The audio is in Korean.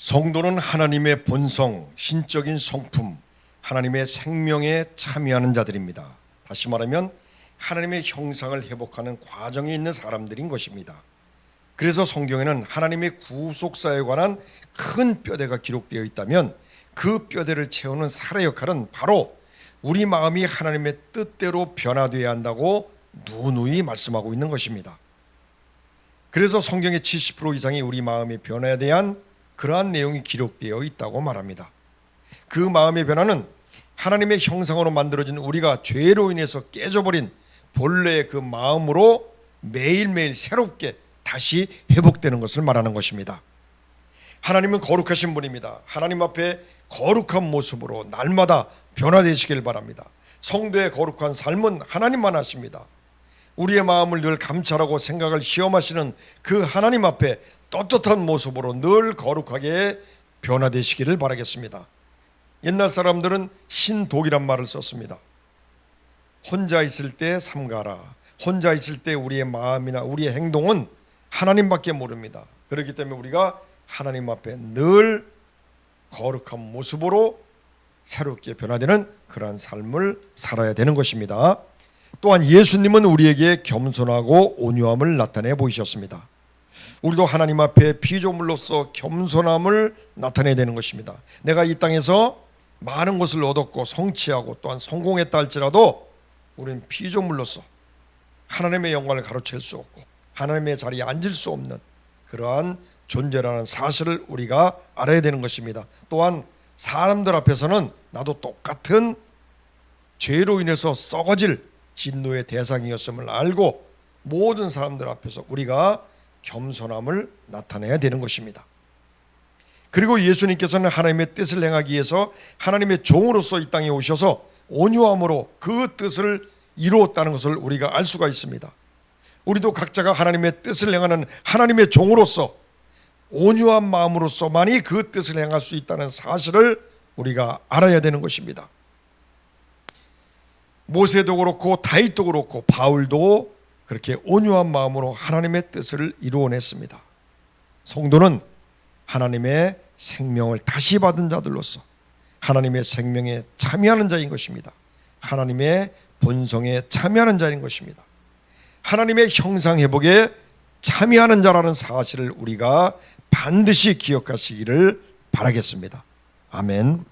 성도는 하나님의 본성, 신적인 성품, 하나님의 생명에 참여하는 자들입니다. 다시 말하면 하나님의 형상을 회복하는 과정에 있는 사람들인 것입니다. 그래서 성경에는 하나님의 구속사에 관한 큰 뼈대가 기록되어 있다면 그 뼈대를 채우는 살의 역할은 바로 우리 마음이 하나님의 뜻대로 변화되어야 한다고 누누이 말씀하고 있는 것입니다. 그래서 성경의 70% 이상이 우리 마음의 변화에 대한 그러한 내용이 기록되어 있다고 말합니다. 그 마음의 변화는 하나님의 형상으로 만들어진 우리가 죄로 인해서 깨져버린 본래의 그 마음으로 매일매일 새롭게 다시 회복되는 것을 말하는 것입니다. 하나님은 거룩하신 분입니다. 하나님 앞에 거룩한 모습으로 날마다 변화되시길 바랍니다. 성도의 거룩한 삶은 하나님만 하십니다. 우리의 마음을 늘 감찰하고 생각을 시험하시는 그 하나님 앞에 떳떳한 모습으로 늘 거룩하게 변화되시기를 바라겠습니다. 옛날 사람들은 신독이란 말을 썼습니다. 혼자 있을 때 삼가라. 혼자 있을 때 우리의 마음이나 우리의 행동은 하나님밖에 모릅니다. 그렇기 때문에 우리가 하나님 앞에 늘 거룩한 모습으로 새롭게 변화되는 그러한 삶을 살아야 되는 것입니다. 또한 예수님은 우리에게 겸손하고 온유함을 나타내 보이셨습니다. 우리도 하나님 앞에 피조물로서 겸손함을 나타내야 되는 것입니다. 내가 이 땅에서 많은 것을 얻었고 성취하고 또한 성공했다 할지라도 우리는 피조물로서 하나님의 영광을 가로챌 수 없고 하나님의 자리에 앉을 수 없는 그러한 존재라는 사실을 우리가 알아야 되는 것입니다. 또한 사람들 앞에서는 나도 똑같은 죄로 인해서 썩어질 진노의 대상이었음을 알고 모든 사람들 앞에서 우리가 겸손함을 나타내야 되는 것입니다. 그리고 예수님께서는 하나님의 뜻을 행하기 위해서 하나님의 종으로서 이 땅에 오셔서 온유함으로 그 뜻을 이루었다는 것을 우리가 알 수가 있습니다. 우리도 각자가 하나님의 뜻을 행하는 하나님의 종으로서 온유한 마음으로서만이 그 뜻을 행할 수 있다는 사실을 우리가 알아야 되는 것입니다. 모세도 그렇고 다윗도 그렇고 바울도 그렇게 온유한 마음으로 하나님의 뜻을 이루어냈습니다. 성도는 하나님의 생명을 다시 받은 자들로서 하나님의 생명에 참여하는 자인 것입니다. 하나님의 본성에 참여하는 자인 것입니다. 하나님의 형상 회복에 참여하는 자라는 사실을 우리가 반드시 기억하시기를 바라겠습니다. 아멘.